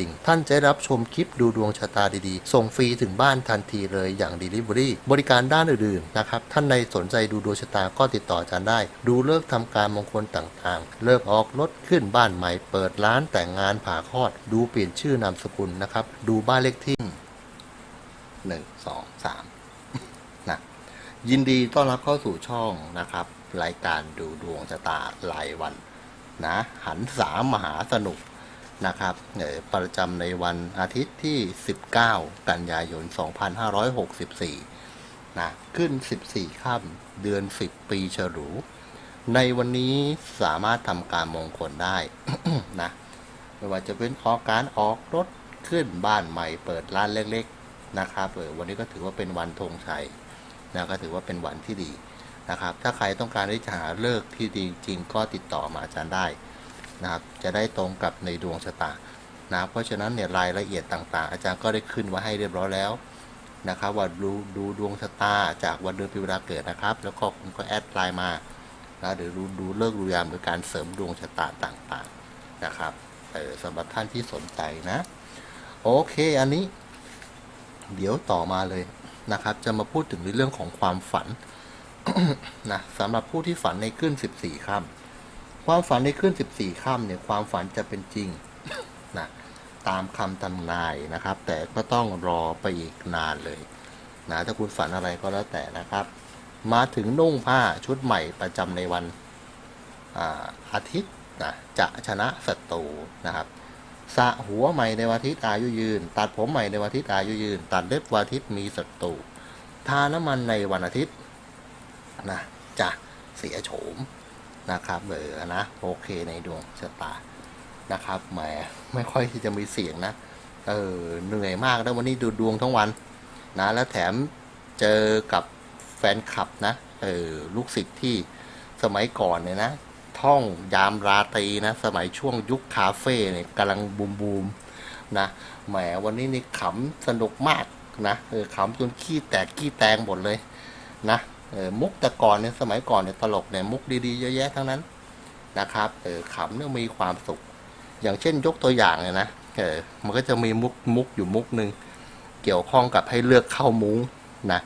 ดิ่ง ท่านจะได้รับชมคลิปดูดวงชะตาดีๆ ส่งฟรีถึงบ้านทันทีเลยอย่าง Delivery บริการด้านอื่นๆนะครับ ท่านใดสนใจดูดวงชะตาก็ติดต่ออาจารย์ได้ ดูเลิกษ์ทำการมงคลต่างๆ เลิกออกรถขึ้นบ้านใหม่ เปิดร้านแต่งงานผ่าคลอด ดูเปลี่ยนชื่อนามสกุลนะครับ ดูบ้านเลขที่หนึ่งสองสามนะยินดีต้อนรับเข้าสู่ช่องนะครับ รายการดูดวงชะตารายวันนะหันสามมหาสนุก นะครับประจำในวันอาทิตย์ที่ 19 กันยายน 2564 นะขึ้น 14 ค่ำเดือน 10 ปีฉลู ในวันนี้สามารถทำการมงคลได้นะไม่ว่าจะเป็นออกการออกรถขึ้นบ้านใหม่เปิดร้านเล็กๆนะครับเออวันนี้ก็ถือว่าเป็นวันธงชัยนะก็ถือว่าเป็นวันที่ดีนะครับ ถ้าใครต้องการที่จะหาเลิกที่ดีจริงก็ติดต่อมาอาจารย์ได้ นะครับจะได้ตรงกับในดวงชะตานะเพราะฉะนั้นเนี่ยรายละเอียดต่างๆ อาจารย์ก็ได้ขึ้นไว้ให้เรียบร้อยแล้วนะครับว่าดูดูดวงชะตาจากวันเดือนปีเวลาเกิดนะครับ แล้วก็คุณก็แอดไลน์มานะเดี๋ยวดูดูเลิกดูยามหรือการเสริมดวงชะตาต่างๆนะครับเออสำหรับท่านที่สนใจนะ โอเคอันนี้ เดี๋ยวต่อมาเลยนะครับ จะมาพูดถึงในเรื่องของความฝันนะสำหรับผู้ที่ฝันในขึ้น 14ค่ำ ความฝันในขึ้น 14ค่ำเนี่ยความฝันจะเป็นจริงนะตามคำทำนายนะครับ แต่ก็ต้องรอไปอีกนานเลยนะถ้าคุณฝันอะไรก็แล้วแต่นะครับ มาถึงนุ่งผ้าชุดใหม่ประจำในวันอาอาทิตย์นะจะชนะศัตรูนะครับสะหัวใหม่ในวันอาทิตย์อายุยืน ตัดผมใหม่ในวันอาทิตย์อายุยืน ตัดเล็บวันอาทิตย์มีศัตรูทาน้ำมันในวันอาทิตย์นะจะเสียโฉม นะครับเออนะโอเคในดวงชะตานะครับแหมไม่ค่อยที่จะมีเสียงนะเออเหนื่อยมากแล้ววันนี้ดูดวงทั้งวันนะแล้วแถมเจอกับแฟนคลับนะเออลูกศิษย์ที่สมัยก่อนเนี่ยนะ ท่องยามราตรีนะ สมัยช่วงยุคคาเฟ่เนี่ยกำลังบูมบูมๆนะแหมวันนี้นี่ขำสนุกมากนะเออขำจนขี้แตกขี้แตงหมดเลยนะ มุกแต่ก่อนเนี่ยสมัยก่อนเนี่ยตลกเนี่ยมุกดีๆเยอะแยะทั้งนั้นนะครับเออขำเนี่ยมีความสุข อย่างเช่นยกตัวอย่างเนี่ยนะเออมันก็จะมีมุกมุกอยู่มุกหนึ่งเกี่ยวข้องกับให้เลือกเข้ามุ้งนะ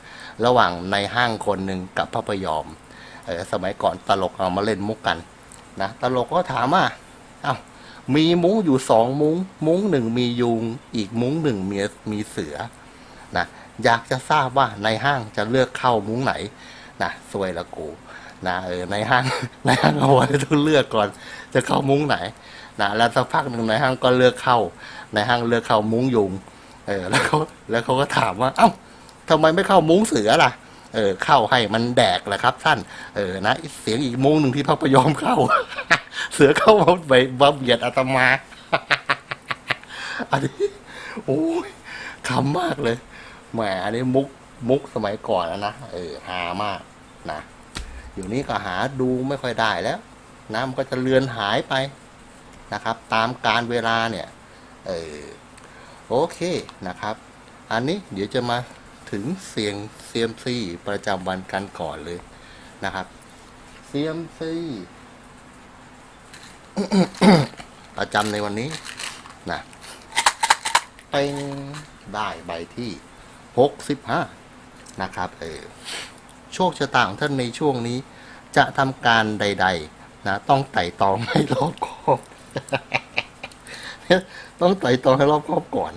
ระหว่างในห้างคนหนึ่งกับพระพยอมเออสมัยก่อนตลกเอามาเล่นมุกกันนะตลกก็ถามว่าเอ้ามีมุ้งอยู่สองมุ้ง มุ้งหนึ่งมียุง อีกมุ้งหนึ่งมีมีเสือนะอยากจะทราบว่าในห้างจะเลือกเข้ามุ้งไหน นะซวยละกูนะเออในห้างในห้างเอาไว้ต้องเลือกก่อน จะเข้ามุ้งไหนนะแล้วสักพักหนึ่งในห้างก็เลือกเข้า ในห้างเลือกเข้ามุ้งยุงเออแล้วเขาแล้วเขาก็ถามว่า เอ้าทำไมไม่เข้ามุ้งเสือล่ะเออเข้าให้มันแดกแหละครับท่านเออนะเสียงอีกมุ้งหนึ่งที่พระพยอมเข้า เสือเข้ามาไปบัเบียดอาตมาอันนี้โอ้ยขำมากเลยแหมอันนี้มุกมุกสมัยก่อนแล้วนะเออฮามาก นะอยู่นี้ก็หาดูไม่ค่อยได้แล้วนะมันก็จะเลือนหายไปนะครับ ตามการเวลาเนี่ยเออโอเคนะครับ อันนี้เดี๋ยวจะมาถึงเสียงเซียมซีประจำวันกันก่อนเลยนะครับเซียมซีประจำในวันนี้นะเป็นได้ใบที่หกสิบห้านะครับ เออ ชคชะตาของท่านในช่วงนี้ จะทำการใด ๆ นะ ต้องไต่ตองให้รอบคอบต้องไต่ตองให้รอบคอบก่อน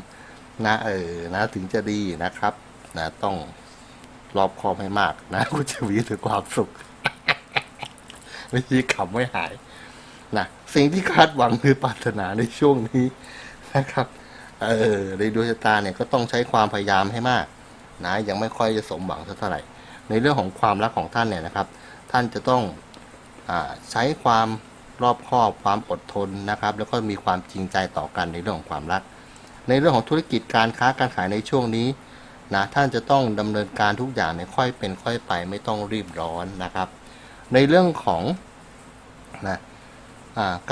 นะเออนะถึงจะดีนะครับนะต้องรอบคอบให้มากนะคุณจะมีถึงความสุขไม่ใช่ขำไม่หายนะสิ่งที่คาดหวังหรือปรารถนาในช่วงนี้นะครับ เออในดวงชะตาเนี่ยก็ต้องใช้ความพยายามให้มาก นะยังไม่ค่อยจะสมหวังเท่าไหร่ ในเรื่องของความรักของท่านเนี่ยนะครับ ท่านจะต้องอใช้ความรอบคอบความอดทนนะครับ แล้วก็มีความจริงใจต่อกันในเรื่องของความรัก ในเรื่องของธุรกิจการค้าการขายในช่วงนี้นะท่านจะต้องดำเนินการทุกอย่างเนี่ยค่อยเป็นค่อยไปไม่ต้องรีบร้อนนะครับ ในเรื่องของนะ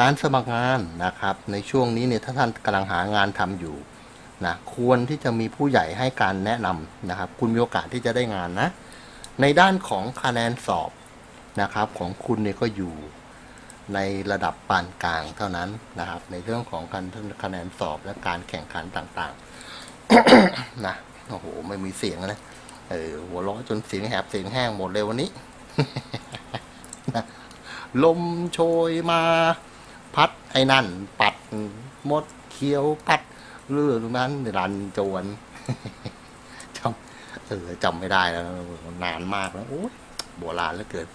การสมัครงานนะครับ ในช่วงนี้เนี่ยถ้าท่านกำลังหางานทำอยู่นะควรที่จะมีผู้ใหญ่ให้การแนะนำนะครับ คุณมีโอกาสที่จะได้งานนะ ในด้านของคะแนนสอบนะครับของคุณเนี่ยก็อยู่ในระดับปานกลางเท่านั้นนะครับ ในเรื่องของการคะแนนสอบและการแข่งขันต่างๆนะโอ้โหไม่มีเสียงเลยเออหัวเราะจนเสียงแหบเสียงแห้งหมดเลยวันนี้ ลมโชยมา พัดไอ้นั่น ปัดมดเขียวพัดเลื่อนนั้นรันจวน เออจำไม่ได้แล้วนานมากแล้วโอ้ยโบราณเหลือเกิน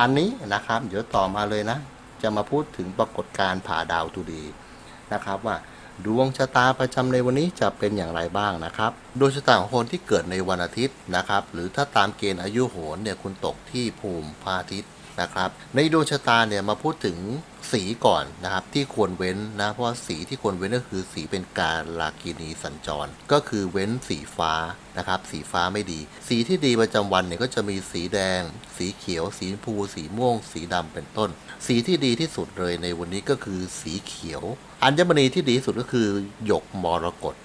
อันนี้นะครับ เดี๋ยวต่อมาเลยนะ จะมาพูดถึงปรากฏการณ์ผ่าดาวทูดีนะครับว่าดวงชะตาประจำในวันนี้จะเป็นอย่างไรบ้างนะครับ ดวงชะตาของคนที่เกิดในวันอาทิตย์นะครับ หรือถ้าตามเกณฑ์อายุโหรเนี่ยคุณตกที่ภูมิพระอาทิตย์ นะครับ ในดวงชะตาเนี่ยมาพูดถึงสีก่อนนะครับที่ควรเว้นนะเพราะว่าสีที่ควรเว้นก็คือสีเป็นการลากินีสัญจร ก็คือเว้นสีฟ้านะครับ สีฟ้าไม่ดี สีที่ดีประจำวันเนี่ยก็จะมีสีแดง สีเขียว สีชมพู สีม่วง สีดำเป็นต้น สีที่ดีที่สุดเลยในวันนี้ก็คือสีเขียว อัญมณีที่ดีที่สุดก็คือหยกมรกต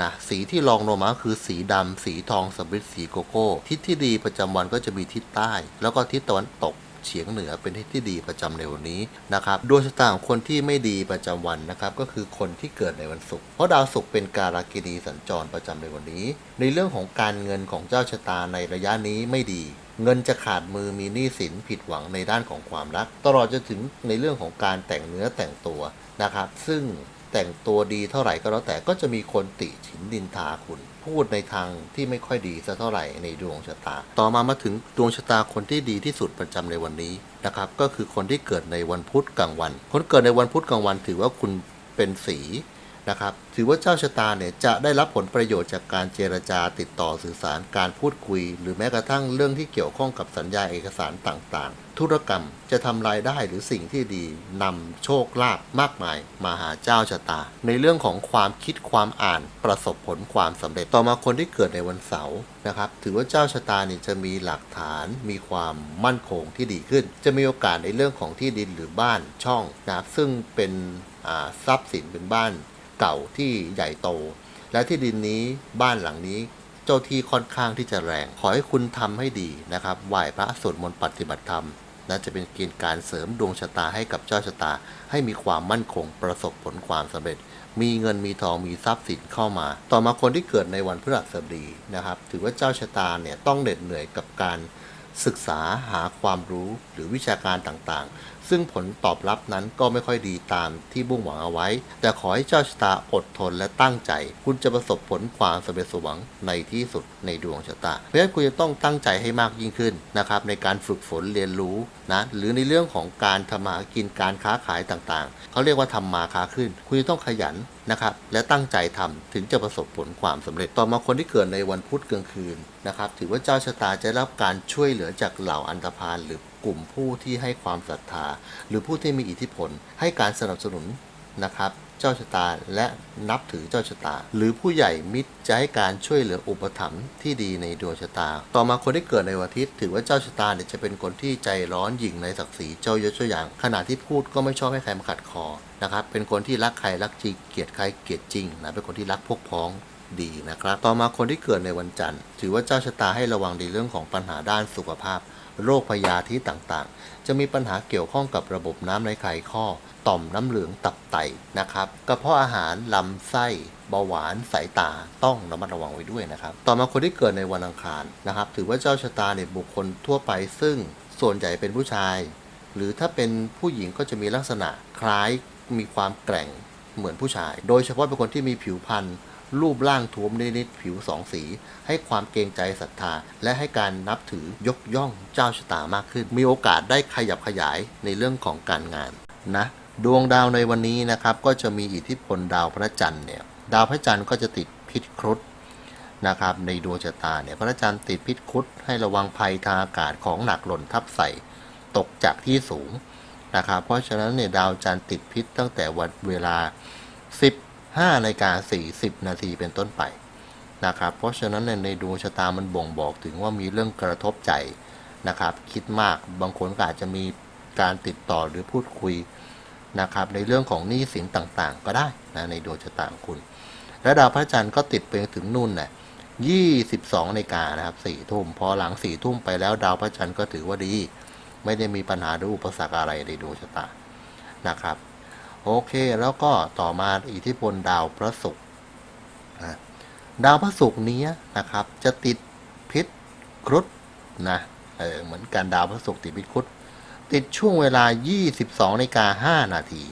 นะสีที่รองลงมาคือสีดำสีทองสำริดสีโกโก้ ทิศที่ดีประจำวันก็จะมีทิศใต้ แล้วก็ทิศตะวันตก เฉียงเหนือเป็นทิศที่ดีประจำในวันนี้นะครับดวงชะตาของคนที่ไม่ดีประจำวันนะครับก็คือคนที่เกิดในวันศุกร์เพราะดาวศุกร์เป็นการากินีสัญจรประจำในวันนี้ ในเรื่องของการเงินของเจ้าชะตาในระยะนี้ไม่ดี เงินจะขาดมือมีหนี้สินผิดหวังในด้านของความรัก ตลอดจนถึงในเรื่องของการแต่งเนื้อแต่งตัวนะครับ ซึ่งแต่งตัวดีเท่าไหร่ก็แล้วแต่ก็จะมีคนติฉินดินทาคุณ พูดในทางที่ไม่ค่อยดีสักเท่าไหร่ในดวงชะตา ต่อมามาถึงดวงชะตาคนที่ดีที่สุดประจำในวันนี้นะครับก็คือคนที่เกิดในวันพุธกลางวัน คนเกิดในวันพุธกลางวันถือว่าคุณเป็นสี นะครับ ถือว่าเจ้าชะตาเนี่ยจะได้รับผลประโยชน์จากการเจรจาติดต่อสื่อสารการพูดคุย หรือแม้กระทั่งเรื่องที่เกี่ยวข้องกับสัญญาเอกสารต่างๆ ธุรกรรมจะทำรายได้หรือสิ่งที่ดีนำโชคลาภมากมาย มาหาเจ้าชะตา ในเรื่องของความคิดความอ่านประสบผลความสำเร็จต่อมาคนที่เกิดในวันเสาร์นะครับถือว่าเจ้าชะตานี่จะมีหลักฐานมีความมั่นคงที่ดีขึ้น จะมีโอกาสในเรื่องของที่ดินหรือบ้านช่องนะครับซึ่งเป็นทรัพย์สินเป็นบ้าน เก่าที่ใหญ่โต และที่ดินนี้บ้านหลังนี้เจ้าที่ค่อนข้างที่จะแรง ขอให้คุณทำให้ดีนะครับไหว้พระสวดมนต์ปฏิบัติธรรมน่าจะเป็นเกณฑ์การเสริมดวงชะตาให้กับเจ้าชะตา ให้มีความมั่นคงประสบผลความสำเร็จ มีเงินมีทองมีทรัพย์สินเข้ามา ต่อมาคนที่เกิดในวันพฤหัสบดีนะครับ ถือว่าเจ้าชะตาเนี่ยต้องเหน็ดเหนื่อยกับการ ศึกษาหาความรู้หรือวิชาการต่างๆ ซึ่งผลตอบรับนั้นก็ไม่ค่อยดีตามที่บุ่งหวังเอาไว้ แต่ขอให้เจ้าชะตาอดทนและตั้งใจ คุณจะประสบผลความสำเร็จสมหวังในที่สุดในดวงชะตา เพราะฉะนั้นคุณจะต้องตั้งใจให้มากยิ่งขึ้นนะครับในการฝึกฝนเรียนรู้นะหรือในเรื่องของการทำมาหากินการค้าขายต่างๆ เขาเรียกว่าทำมาค้าขึ้น คุณจะต้องขยัน นะครับ และตั้งใจทำถึงจะประสบผลความสำเร็จ ต่อมาคนที่เกิดในวันพุธกลางคืนนะครับ ถือว่าเจ้าชะตาจะรับการช่วยเหลือจากเหล่าอันธพาลหรือกลุ่มผู้ที่ให้ความศรัทธา หรือผู้ที่มีอิทธิพล ให้การสนับสนุน นะครับ เจ้าชะตาและนับถือเจ้าชะตา หรือผู้ใหญ่มิตรจะให้การช่วยเหลืออุปถัมภ์ที่ดีในดวงชะตา ต่อมาคนที่เกิดในวันอาทิตย์ถือว่าเจ้าชะตาเนี่ยจะเป็นคนที่ใจร้อนหยิ่งในศักดิ์ศรีเจ้ายศเจ้าอย่าง ขณะที่พูดก็ไม่ชอบให้ใครมาขัดคอนะครับเป็นคนที่รักใครรักจริงเกลียดใครเกลียดจริงนะเป็นคนที่รักพวกพ้องดีนะครับ ต่อมาคนที่เกิดในวันจันทร์ ถือว่าเจ้าชะตาให้ระวังในเรื่องของปัญหาด้านสุขภาพ โรคพยาธิต่างๆ จะมีปัญหาเกี่ยวข้องกับระบบน้ำในไขข้อ ต่อมน้ำเหลืองตับไตนะครับกระเพาะอาหารลำไส้เบาหวานสายตาต้องระมัดระวังไว้ด้วยนะครับ ต่อมาคนที่เกิดในวันอังคารนะครับ ถือว่าเจ้าชะตาเนี่ยบุคคลทั่วไปซึ่งส่วนใหญ่เป็นผู้ชาย หรือถ้าเป็นผู้หญิงก็จะมีลักษณะคล้ายมีความแกร่งเหมือนผู้ชาย โดยเฉพาะเป็นคนที่มีผิวพรรณ รูปร่างท้วมนิดๆผิวสองสี ให้ความเกรงใจศรัทธา และให้การนับถือยกย่องเจ้าชะตามากขึ้น มีโอกาสได้ขยับขยายในเรื่องของการงานนะดวงดาวในวันนี้นะครับก็จะมีอิทธิพลดาวพระจันทร์เนี่ยดาวพระจันทร์ก็จะติดพิษครุฑนะครับในดวงชะตาเนี่ยพระจันทร์ติดพิษครุฑให้ระวังภัยทางอากาศของหนักหล่นทับใส่ตกจากที่สูงนะครับเพราะฉะนั้นเนี่ยดาวจันทร์ติดพิษตั้งแต่วันเวลา 10 5นาฬิกา40 นาทีเป็นต้นไปนะครับ เพราะฉะนั้นเนี่ยในดวงชะตามันบ่งบอกถึงว่ามีเรื่องกระทบใจนะครับ คิดมากบางคนก็อาจจะมีการติดต่อหรือพูดคุยนะครับ ในเรื่องของหนี้สินต่างๆ ก็ได้นะในดวงชะตาของคุณ และดาวพระจันทร์ก็ติดไปถึงนู่นแหละ22นาฬิกานะครับ4ทุ่มพอหลัง4ทุ่มไปแล้วดาวพระจันทร์ก็ถือว่าดี ไม่ได้มีปัญหาหรืออุปสรรคอะไรในดวงชะตานะครับ โอเค แล้วก็ต่อมาอิทธิพลดาวพระศุกร์นะดาวพระศุกร์นี้นะครับ จะติดพิษครุฑนะเออเหมือนกันดาวพระศุกร์ติดพิษครุฑติดช่วงเวลา 22นาฬิกา5นาที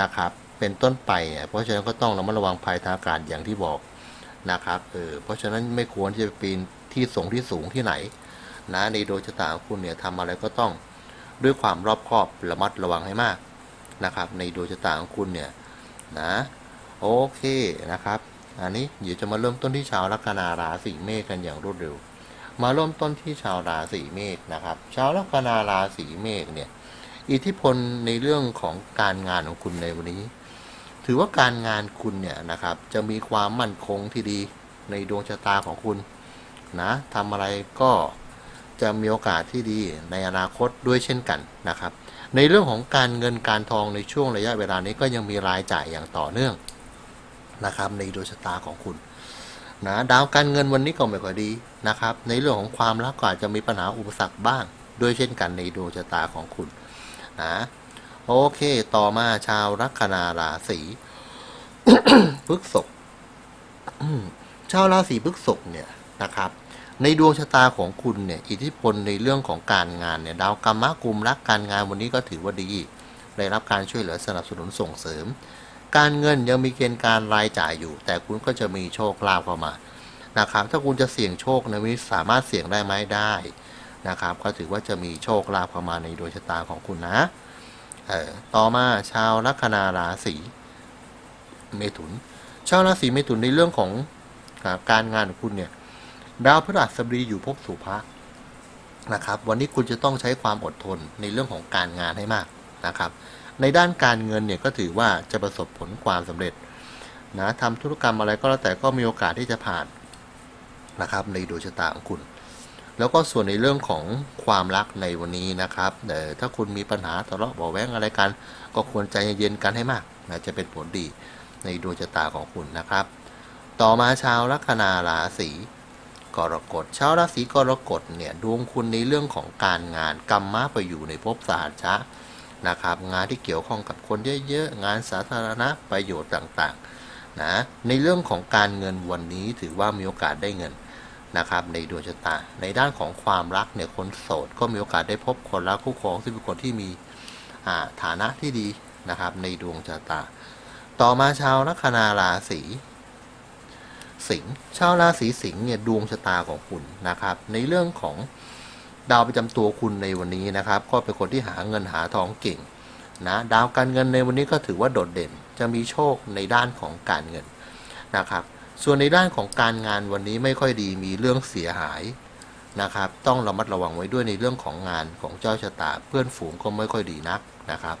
นะครับ เป็นต้นไป เพราะฉะนั้นก็ต้องระมัดระวังภัยทางอากาศอย่างที่บอกนะครับเออเพราะฉะนั้นไม่ควรที่จะปีนที่สูงที่สูงที่ไหน นะในโดวงชะตาของคุณเนี่ยทำอะไรก็ต้องด้วยความรอบคอบระมัดระวังให้มาก นะครับ ในดวงชะตาของคุณเนี่ยนะโอเคนะครับ อันนี้เดี๋ยวจะมาเริ่มต้นที่ชาวลัคนาราศีเมษกันอย่างรวดเร็ว มาเริ่มต้นที่ชาวราศีเมษนะครับ ชาวลัคนาราศีเมษเนี่ยอิทธิพลในเรื่องของการงานของคุณในวันนี้ ถือว่าการงานคุณเนี่ยนะครับ จะมีความมั่นคงที่ดีในดวงชะตาของคุณนะทำอะไรก็จะมีโอกาสที่ดีในอนาคตด้วยเช่นกันนะครับ ในเรื่องของการเงินการทองในช่วงระยะเวลานี้ก็ยังมีรายจ่ายอย่างต่อเนื่องนะครับในดวงชะตาของคุณนะดาวการเงินวันนี้ก็ไม่ค่อยดีนะครับ ในเรื่องของความรักก็อาจจะมีปัญหาอุปสรรคบ้าง ด้วยเช่นกันในดวงชะตาของคุณนะโอเคต่อมาชาวลัคนาราศีพฤษภชาวราศีพฤษภเนี่ยนะครับ ในดวงชะตาของคุณเนี่ยอิทธิพลในเรื่องของการงานเนี่ยดาวกรรมะกลุ่มรักการงานวันนี้ก็ถือว่าดีได้รับการช่วยเหลือสนับสนุนส่งเสริม การเงินยังมีเกณฑ์การรายจ่ายอยู่ แต่คุณก็จะมีโชคลาภเข้ามานะครับถ้าคุณจะเสี่ยงโชคในวันนี้สามารถเสี่ยงได้ไหมได้นะครับก็ถือว่าจะมีโชคลาภเข้ามาในดวงชะตาของคุณนะเออต่อมาชาวลัคนาราศีเมถุน ชาวราศีเมถุนในเรื่องของการงานของคุณเนี่ย ดาวพฤหัสบดีอยู่ภพสุภะนะครับ วันนี้คุณจะต้องใช้ความอดทนในเรื่องของการงานให้มากนะครับ ในด้านการเงินเนี่ยก็ถือว่าจะประสบผลความสำเร็จนะทำธุรกรรมอะไรก็แล้วแต่ก็มีโอกาสที่จะผ่านนะครับ ในดวงชะตาของคุณ แล้วก็ส่วนในเรื่องของความรักในวันนี้นะครับเอ่อถ้าคุณมีปัญหาทะเลาะเบาะแว้งอะไรกัน ก็ควรใจเย็นๆกันให้มากนะจะเป็นผลดีในดวงชะตาของคุณนะครับ ต่อมาชาวลัคนาราศี กรกฎชาวราศีกรกฎเนี่ยดวงคุณในเรื่องของการงานกรรมมะไปอยู่ในภพสหัชะนะครับ งานที่เกี่ยวข้องกับคนเยอะๆงานสาธารณะประโยชน์ต่างๆนะในเรื่องของการเงินวันนี้ถือว่ามีโอกาสได้เงินนะครับในดวงชะตา ในด้านของความรักเนี่ยคนโสดก็มีโอกาสได้พบคนรักคู่ครองซึ่งเป็นคนที่มีฐานะที่ดีนะครับในดวงชะตา ต่อมาชาวลัคนาราศี สิงห์ชาวราศีสิงห์เนี่ยดวงชะตาของคุณนะครับ ในเรื่องของดาวประจำตัวคุณในวันนี้นะครับ ก็เป็นคนที่หาเงินหาทองเก่งนะดาวการเงินในวันนี้ก็ถือว่าโดดเด่น จะมีโชคในด้านของการเงินนะครับ ส่วนในด้านของการงานวันนี้ไม่ค่อยดีมีเรื่องเสียหายนะครับ ต้องระมัดระวังไว้ด้วยในเรื่องของงานของเจ้าชะตาเพื่อนฝูงก็ไม่ค่อยดีนักนะครับ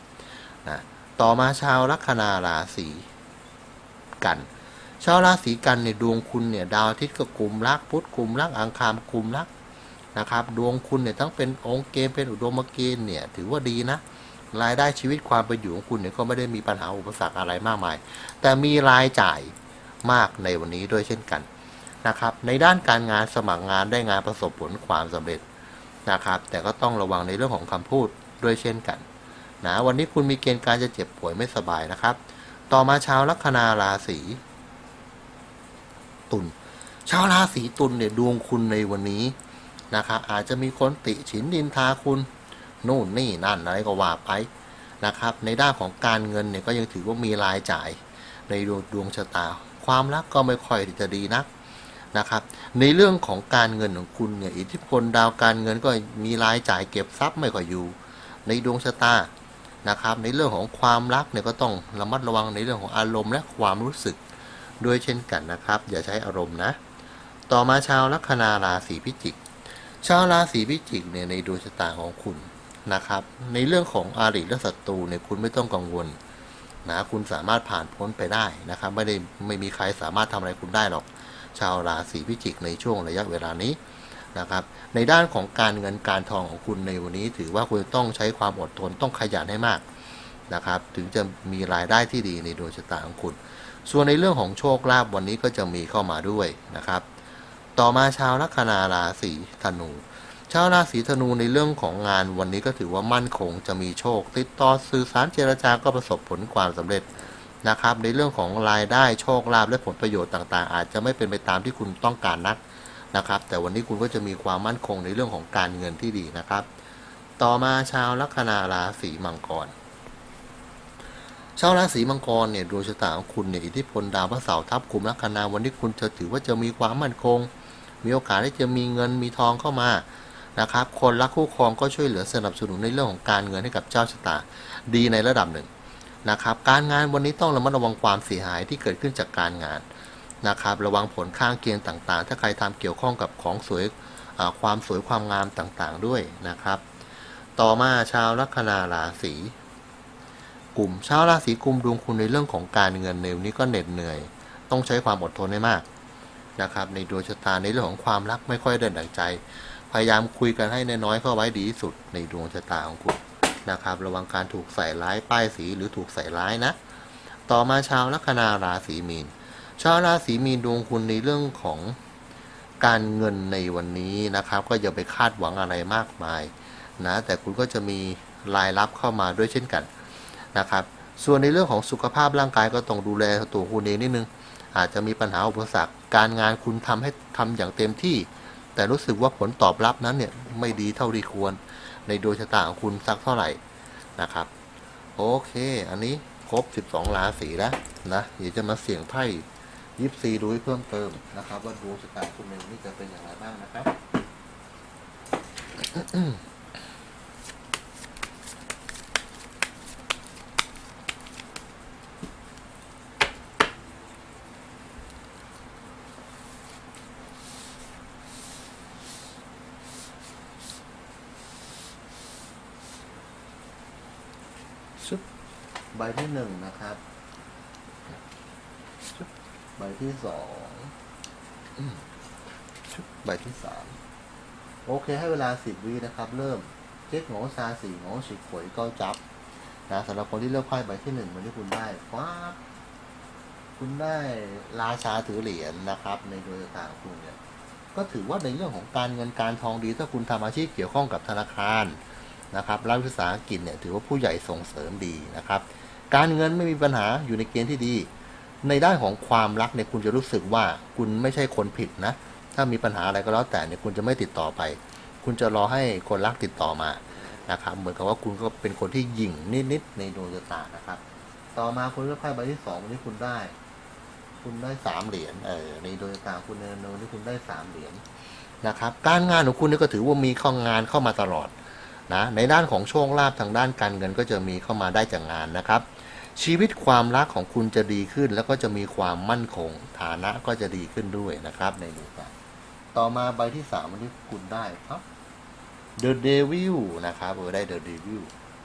นะต่อมาชาวลัคนาราศีกัน ชาวราศีกันเนี่ยดวงคุณเนี่ยดาวอาทิตย์ก็กลุ่มรักพุธกลุ่มรักอังคารกลุ่มรักนะครับ ดวงคุณเนี่ยทั้งเป็นองค์เกณฑ์เป็นอุดมเกณฑ์เนี่ยถือว่าดีนะรายได้ชีวิตความเป็นอยู่ของคุณเนี่ยก็ไม่ได้มีปัญหาอุปสรรคอะไรมากมาย แต่มีรายจ่ายมากในวันนี้ด้วยเช่นกันนะครับ ในด้านการงานสมัครงานได้งานประสบผลความสำเร็จนะครับ แต่ก็ต้องระวังในเรื่องของคำพูดด้วยเช่นกันนะวันนี้คุณมีเกณฑ์การจะเจ็บป่วยไม่สบายนะครับ ต่อมาชาวลัคนาราศี ตุลชาวราศีตุลเนี่ยดวงคุณในวันนี้นะครับ อาจจะมีคนติฉินดินทาคุณนู่นนี่นั่นอะไรก็ว่าไปนะครับ ในด้านของการเงินเนี่ยก็ยังถือว่ามีรายจ่ายในดวงดวงชะตา ความรักก็ไม่ค่อยจะดีนักนะครับ ในเรื่องของการเงินของคุณเนี่ยอิทธิพลดาวการเงินก็มีรายจ่ายเก็บทรัพย์ไม่ค่อยอยู่ ในดวงชะตานะครับ ในเรื่องของความรักเนี่ยก็ต้องระมัดระวังในเรื่องของอารมณ์และความรู้สึก ด้วยเช่นกันนะครับ อย่าใช้อารมณ์นะ ต่อมาชาวลัคนาราศีพิจิก ชาวราศีพิจิกเนี่ยในดวงชะตาของคุณนะครับ ในเรื่องของอาริและศัตรูเนี่ยคุณไม่ต้องกังวลนะคุณสามารถผ่านพ้นไปได้นะครับ ไม่ได้ไม่มีใครสามารถทำอะไรคุณได้หรอก ชาวราศีพิจิกในช่วงระยะเวลานี้นะครับ ในด้านของการเงินการทองของคุณในวันนี้ ถือว่าคุณต้องใช้ความอดทนต้องขยันให้มากนะครับ ถึงจะมีรายได้ที่ดีในดวงชะตาของคุณ ส่วนในเรื่องของโชคลาภวันนี้ก็จะมีเข้ามาด้วยนะครับ ต่อมาชาวลัคนาราศีธนู ชาวราศีธนูในเรื่องของงานวันนี้ก็ถือว่ามั่นคงจะมีโชค ติดต่อสื่อสารเจรจาก็ประสบผลความสำเร็จนะครับ ในเรื่องของรายได้โชคลาภและผลประโยชน์ต่างๆ อาจจะไม่เป็นไปตามที่คุณต้องการนักนะครับ แต่วันนี้คุณก็จะมีความมั่นคงในเรื่องของการเงินที่ดีนะครับ ต่อมาชาวลัคนาราศีมังกร ชาวราศีมังกรเนี่ยดวงชะตาของคุณเนี่ยอิทธิพลดาวพระเสาร์ทับคุมลัคนาวันนี้คุณจะถือว่าจะมีความมั่นคง มีโอกาสที่จะมีเงินมีทองเข้ามานะครับ คนรักคู่ครองก็ช่วยเหลือสนับสนุนในเรื่องของการเงินให้กับเจ้าชะตาดีในระดับหนึ่งนะครับ การงานวันนี้ต้องระมัดระวังความเสียหายที่เกิดขึ้นจากการงานนะครับ ระวังผลข้างเคียงต่างๆ ถ้าใครทำเกี่ยวข้องกับของสวยความสวยความงามต่างๆด้วยนะครับ ต่อมาชาวลัคนาราศี กลุ่มชาวราศีกุมดวงคุณในเรื่องของการเงินในวันนี้ก็เหน็ดเหนื่อย ต้องใช้ความอดทนให้มากนะครับ ในดวงชะตาในเรื่องของความรักไม่ค่อยเดินดังใจ พยายามคุยกันให้น้อยๆเข้าไว้ดีที่สุดในดวงชะตาของคุณนะครับ ระวังการถูกใส่ร้ายป้ายสีหรือถูกใส่ร้ายนะ ต่อมาชาวลัคนาราศีมีน ชาวราศีมีนดวงคุณในเรื่องของการเงินในวันนี้นะครับ ก็อย่าไปคาดหวังอะไรมากมายนะแต่คุณก็จะมีรายรับเข้ามาด้วยเช่นกัน นะครับ ส่วนในเรื่องของสุขภาพร่างกายก็ต้องดูแลตัวคุณเองนิดนึง อาจจะมีปัญหาอุปสรรค การงานคุณทำให้ทำอย่างเต็มที่ แต่รู้สึกว่าผลตอบรับนั้นเนี่ยไม่ดีเท่าที่ควร ในดวงชะตาของคุณสักเท่าไหร่นะครับ โอเค อันนี้ครบ 12 ราศีแล้วนะเดี๋ยวจะมาเสี่ยงไพ่ยิปซีดูให้เพิ่มเติมนะครับ ว่าดวงชะตาคุณในวันนี้จะเป็นอย่างไรบ้างนะครับ ชุดใบที่หนึ่งนะครับชุดใบที่สองชุดใบที่สามโอเคให้เวลาสิบวินะครับ เริ่มเจ๊กโง่ซาสี่โง่สิขวยก็จับนะสำหรับคนที่เลือกไพ่ใบที่หนึ่งวันที่คุณได้ฟ้าคุณได้ราชาถือเหรียญนะครับ ในโดยต่างคุณเนี่ยก็ถือว่าในเรื่องของการเงินการทองดีถ้าคุณทำอาชีพเกี่ยวข้องกับธนาคาร นะครับรัฐวิสาหกิจเนี่ยถือว่าผู้ใหญ่ส่งเสริมดีนะครับ การเงินไม่มีปัญหาอยู่ในเกณฑ์ที่ดี ในด้านของความรักเนี่ยคุณจะรู้สึกว่าคุณไม่ใช่คนผิดนะ ถ้ามีปัญหาอะไรก็แล้วแต่เนี่ยคุณจะไม่ติดต่อไป คุณจะรอให้คนรักติดต่อมานะครับ เหมือนกับว่าคุณก็เป็นคนที่หยิ่งนิดๆในดวงชะตานะครับ ต่อมาคุณเลือกไพ่ใบที่สองวันนี้คุณได้ คุณได้สามเหรียญเออในดวงชะตาคุณในวันนี้คุณได้สามเหรียญนะครับ การงานของคุณนี่ก็ถือว่ามีข้างานเข้ามาตลอด นะในด้านของโชคลาภทางด้านการเงินก็จะมีเข้ามาได้จากงานนะครับ ชีวิตความรักของคุณจะดีขึ้น แล้วก็จะมีความมั่นคง ฐานะก็จะดีขึ้นด้วยนะครับในดวงตาต่อมาใบที่สามวันนี้คุณได้ครับ The Devil นะครับเออได้ The Devil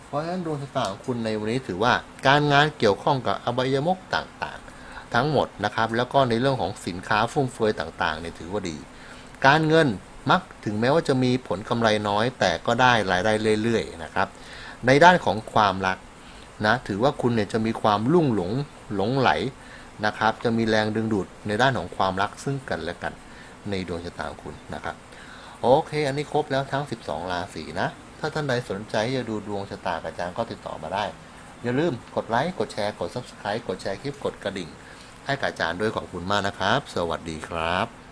เพราะฉะนั้นดวงชะตาของคุณในวันนี้ถือว่าการงานเกี่ยวข้องกับอบายมุกต่างๆ ทั้งหมดนะครับ แล้วก็ในเรื่องของสินค้าฟุ่มเฟือยต่างๆเนี่ยถือว่าดี การเงิน มักถึงแม้ว่าจะมีผลกำไรน้อย แต่ก็ได้รายได้เรื่อยๆนะครับ ในด้านของความรักนะถือว่าคุณเนี่ยจะมีความลุ่งหลงหลงไหลนะครับ จะมีแรงดึงดูดในด้านของความรักซึ่งกันและกัน ในดวงชะตาคุณนะครับโอเค อันนี้ครบแล้วทั้ง 12 ราศีนะ ถ้าท่านใดสนใจจะดูดวงชะตากับอาจารย์ก็ติดต่อมาได้ อย่าลืมกดไลค์ กดแชร์ กด Subscribe กดแชร์คลิป กดกระดิ่ง ให้กับอาจารย์ด้วยขอบคุณมากนะครับ สวัสดีครับ